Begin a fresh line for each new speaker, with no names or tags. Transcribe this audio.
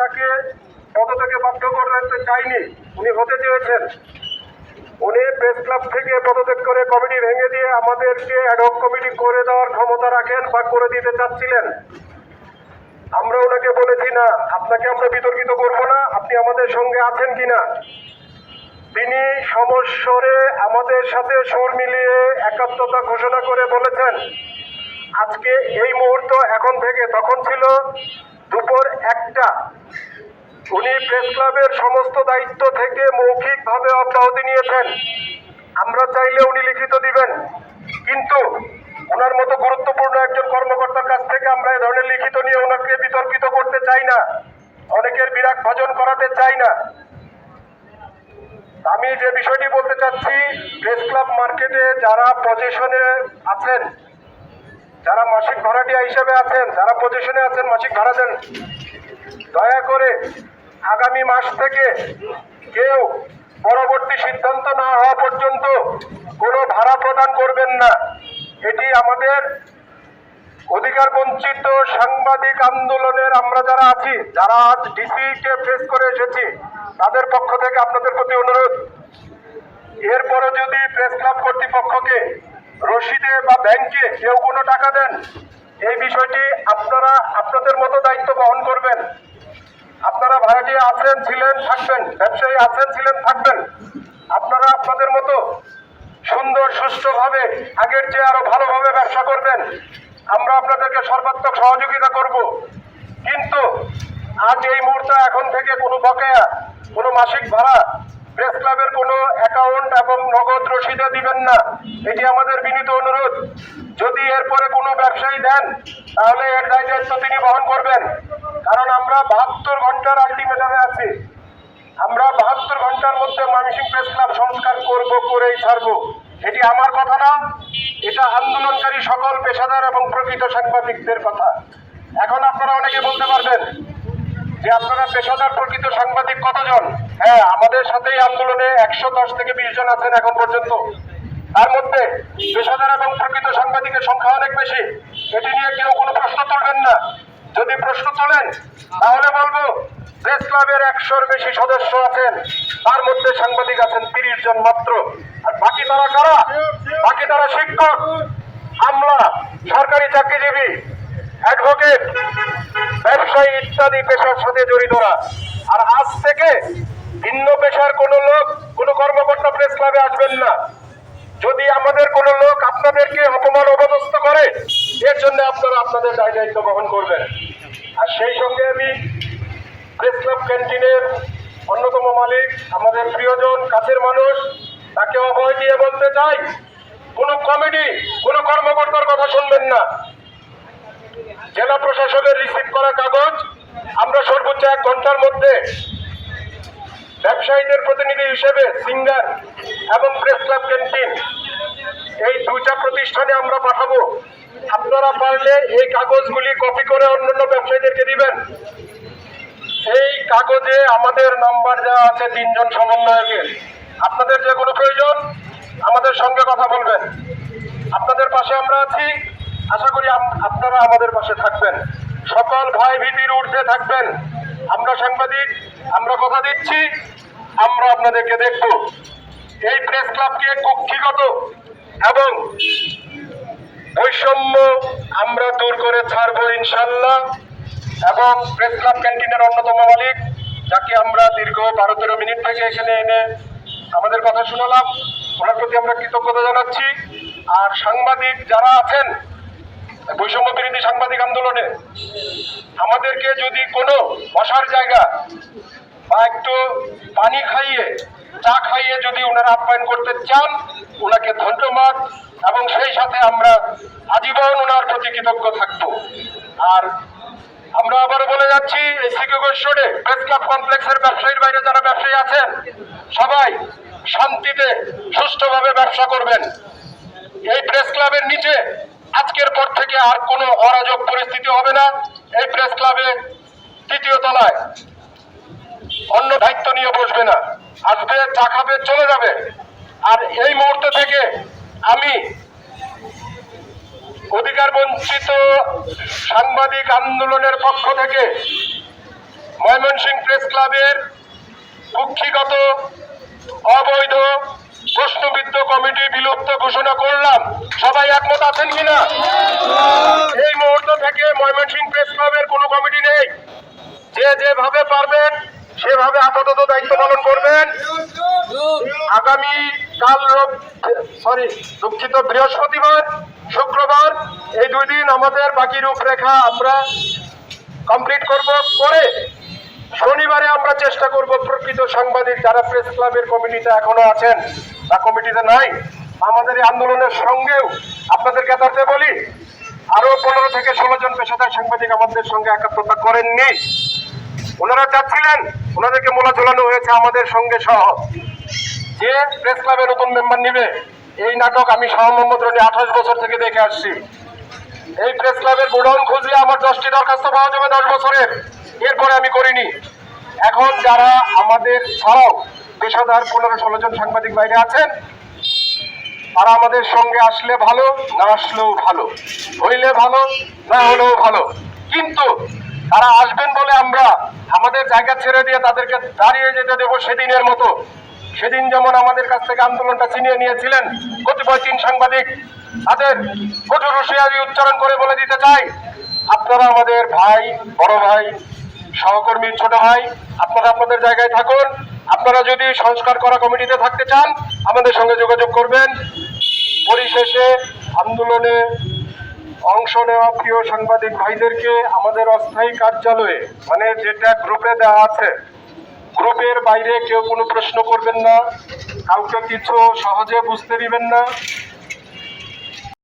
তাকে পদত্যাগে বাধ্য করতে চাইনি, উনি হতে চেয়েছেন। উনি প্রেস ক্লাব থেকে পদত্যাগ করে কমিটি ভেঙে দিয়ে আমাদেরকে অ্যাডহক কমিটি করে দেওয়ার ক্ষমতা রাখেন বা করে দিতে চাচ্ছিলেন। আমরা ওনাকে বলেছি, না, আপনাকে আমরা বিতর্কিত করব না, আপনি আমাদের সঙ্গে আছেন কিনা? তিনি সমস্বরে আমাদের সাথে সুর মিলিয়ে একাত্মতা ঘোষণা করে বলেছেন, আজকে এই মুহূর্ত এখন থেকে তখন ছিল দুপুর একটা। উনি প্রেস ক্লাবের সমস্ত দায়িত্ব থেকে মৌখিকভাবে অব্যাহতি নিয়েছেন। আমরা চাইলে উনি লিখিত দিবেন। কিন্তু ওনার মতো গুরুত্বপূর্ণ একজন কর্মকর্তার কাছ থেকে আমরা এ ধরনের লিখিত নিয়ে ওনাকে বিতর্কিত করতে চাই না। অনেকের বিরাট ভজন করাতে চাই না। আমি যে বিষয়টি বলতে চাচ্ছি, প্রেস ক্লাব মার্কেটে যারা পজিশনে আছেন যারা মাসিক ভাড়াটিয়া হিসেবে আছেন, যারা পজিশনে আছেন, মাসিক ভাড়া দেন। দয়া করে আগামী মাস থেকে কেউ পরবর্তী সিদ্ধান্ত না হওয়া পর্যন্ত কোনো ভাড়া প্রদান করবেন না। এটি আমাদের অধিকার বঞ্চিত সাংবাদিক আন্দোলনের আমরা যারা আছি, যারা আজ ডিসি কে ফেস করে এসেছি, তাদের পক্ষ থেকে আপনাদের প্রতি অনুরোধ। এরপরে যদি প্রেস ক্লাব কর্তৃপক্ষকে রসিদে বা ব্যাংকে কেউ কোনো টাকা দেন, এই বিষয়টি আপনারা আপনাদের মতো দায়িত্ব বহন করবেন। আপনারা ভাড়াটিয়া আছেন, ছিলেন, থাকবেন, ব্যবসায়ী আছেন, ছিলেন, থাকবেন। আপনারা আপনাদের মতো সুন্দর, সুষ্ঠুভাবে আগের চেয়ে আরও ভালোভাবে ব্যবসা করবেন। আমরা আপনাদেরকে সর্বাত্মক সহযোগিতা করব। কিন্তু আজ এই মুহূর্তে এখন থেকে কোনো বকেয়া, কোনো মাসিক ভাড়া প্রেস ক্লাবের কোনো অ্যাকাউন্ট এবং নগদ রসিদে দিবেন না। এটি আমাদের বিনীত অনুরোধ। যদি এরপরে কোনো ব্যবসায়ী দেন, তাহলে এর দায়িত্ব তিনি বহন করবেন। কারণ আমরা বাহাত্তর ঘণ্টার আলটিমেটামে আছি। আমরা বাহাত্তর ঘণ্টার মধ্যে ময়মনসিংহ প্রেস ক্লাব সংস্কার করব, করেই ছাড়বো। এটি আমার কথা না, এটা আন্দোলনকারী সকল পেশাদার এবং প্রকৃত সাংবাদিকদের কথা। এখন আপনারা অনেকে বলতে পারবেন যে আপনারা পেশাদার প্রকৃত সাংবাদিক কতজন? হ্যাঁ আমাদের সাথেই আন্দোলনে একশো দশ থেকে বিশ জন আছেন এখন পর্যন্ত। তার মধ্যে পেশাদার এবং প্রকৃত সাংবাদিকের সংখ্যা অনেক বেশি। এটি নিয়ে কেউ কোনো প্রশ্ন তুলবেন না। যদি প্রশ্ন তোলেন, তাহলে বলব, প্রেস ক্লাবের একশোর বেশি সদস্য আছেন। তার মধ্যে সাংবাদিক আছেন তিরিশ জন মাত্র। আর বাকি তারা কারা? বাকি তারা শিক্ষক আমলা সরকারি চাকরিজীবী। অ্যাডভোকেট, ব্যবসায়ী ইত্যাদি পেশার সাথে জড়িতরা। আর আজ থেকে ভিন্ন পেশার কোনো লোক, কোনো কর্মকর্তা প্রেস ক্লাবে আসবেন না। যদি আমাদের কোনো লোক আপনাদেরকে অপমান অপদস্থ করে, এর জন্য আপনারা আপনাদের দায় দায়িত্ব গ্রহণ করবেন। আর সেই সঙ্গে আমি প্রেস ক্লাব ক্যান্টিনের অন্যতম মালিক, আমাদের প্রিয়জন, কাছের মানুষ, তাকে অভয় দিয়ে বলতে চাই, কোনো কমিটি কোনো কর্মকর্তার কথা শুনবেন না। জেলা প্রশাসনের রিসিভ করা কাগজ আমরা সর্বোচ্চ এক ঘণ্টার মধ্যে ব্যবসায়ীদের প্রতিনিধি হিসেবে সিঙ্গার এবং প্রেস ক্লাব ক্যান্টিন এই দুইটা প্রতিষ্ঠানে আমরা পাঠাবো। আপনারা পারলে এই কাগজগুলি কপি করে অন্যান্য ব্যবসায়ীদেরকে দিবেন। এই কাগজে আমাদের নাম্বার দেওয়া আছে তিনজন সমন্বয়কের। আপনাদের যে কোনো প্রয়োজন, আমাদের সঙ্গে কথা বলবেন। আপনাদের পাশে আমরা আছি। আশা করি আপ- আপনারা আমাদের পাশে থাকবেন। সকল ভয় ভীতির ঊর্ধ্বে থাকবেন। আমরা সাংবাদিক, আমরা কথা দিচ্ছি, আমরা আপনাদেরকে দেখব। এই প্রেস ক্লাবকে কক্ষিগত এবং বৈষম্য আমরা দূর করে ছাড়বো ইনশাল্লাহ এবং প্রেস ক্লাব ক্যান্টিনের অন্যতম মালিক, যাকে আমরা দীর্ঘ বারো তেরো মিনিট থেকে এখানে এনে আমাদের কথা শোনালাম, ওনার প্রতি আমরা কৃতজ্ঞতা জানাচ্ছি। আর সাংবাদিক যারা আছেন বৈষম্য বিরোধী সাংবাদিক আন্দোলনে আমাদেরকে যদি কোনো বসার জায়গা বা একটু পানি খাইয়ে, চা খাইয়ে যদি ওনারা আপ্যায়ন করতে চান, ওনাকে ধন্যবাদ এবং সেই সাথে আমরা আজীবন ওনার প্রতি কৃতজ্ঞ থাকব। আর আমরা আবার বলে যাচ্ছি এই সিকিগোশ্বরে প্রেস ক্লাব কমপ্লেক্সের ব্যবসায়ীর বাইরে যারা ব্যবসায়ী আছেন, সবাই শান্তিতে সুষ্ঠুভাবে ব্যবসা করবেন। এই প্রেস ক্লাবের নিচে আজকের পর থেকে আর কোনো অরাজক পরিস্থিতি হবে না এই প্রেস ক্লাবে তৃতীয় তলায়। অন্য দায়িত্ব নিয়ে বসবে না। আসবে, চা খাবে, চলে যাবে। আর এই মুহূর্ত থেকে আমি অধিকার বঞ্চিত সাংবাদিক আন্দোলনের পক্ষ থেকে ময়মনসিংহ প্রেস ক্লাবের কুক্ষিগত, অবৈধ প্রশ্নবিদ্ধ কমিটি বিলুপ্ত ঘোষণা করলাম। সবাই একমত আছেন কিনা? এই মুহূর্ত থেকে ময়মনসিংহ প্রেস ক্লাবের কোনো কমিটি নেই। যে যেভাবে পারবেন, সেভাবে আপাতত দায়িত্ব পালন করবেন। আগামী কাল সরি, দুঃখিত বৃহস্পতিবার, শুক্রবার, এই দুই দিন আমাদের বাকি রূপরেখা আমরা কমপ্লিট করব। করে শনিবারে আমরা চেষ্টা করব প্রকৃত সাংবাদিক যারা প্রেস ক্লাবের কমিটিতে এখনও আছেন, বা কমিটিতে নাই, আমাদের এই আন্দোলনের সঙ্গেও আপনাদের কেতারতে বলি, আরও পনেরো থেকে ষোলো জন পেশাদার সাংবাদিক আমাদের সঙ্গে একাত্মতা করেননি। ওনারা চাচ্ছিলেন ওনাদেরকে মোলা ঝোলানো হয়েছে আমাদের সঙ্গে সহ। যে প্রেস ক্লাবের নতুন মেম্বার নিবে, এই নাটক আমি শাহ মোহাম্মদ রনি আঠাশ বছর থেকে দেখে আসছি। এই প্রেস ক্লাবের গোডাউন খুঁজলে আমার দশটি দরখাস্ত পাওয়া যাবে দশ বছরের। এরপরে আমি করিনি। এখন যারা আমাদের ছাড়াও পেশাদার পনেরো ষোলো জন সাংবাদিক বাইরে আছেন, তারা আমাদের সঙ্গে আসলে ভালো, না আসলেও ভালো। হইলে ভালো, না হলেও ভালো। কিন্তু তারা আসবেন বলে আমরা আমাদের জায়গা ছেড়ে দিয়ে তাদেরকে দাঁড়িয়ে যেতে দেবো সেদিনের মতো। সেদিন যেমন আমাদের কাছ থেকে আন্দোলনটা চিনিয়ে নিয়েছিলেন কতিপয় তিন সাংবাদিক, তাদের কঠোর হুঁশিয়ারি উচ্চারণ করে বলে দিতে চাই, আপনারা আমাদের ভাই, বড় ভাই সহকর্মী ছোট ভাই, আপনারা আপনাদের জায়গায় থাকুন। আপনারা যদি সংস্কার করা কমিটিতে থাকতে চান, আমাদের সঙ্গে যোগাযোগ করবেন। পরিশেষে আন্দোলনে অংশ নেওয়া প্রিয় সাংবাদিক ভাইদেরকে আমাদের অস্থায়ী কার্যালয়ে মানে যেটা গ্রুপে দেওয়া আছে গ্রুপের বাইরে কেউ কোনো প্রশ্ন করবেন না, কাউকে কিছু সহজে বুঝতে দিবেন না।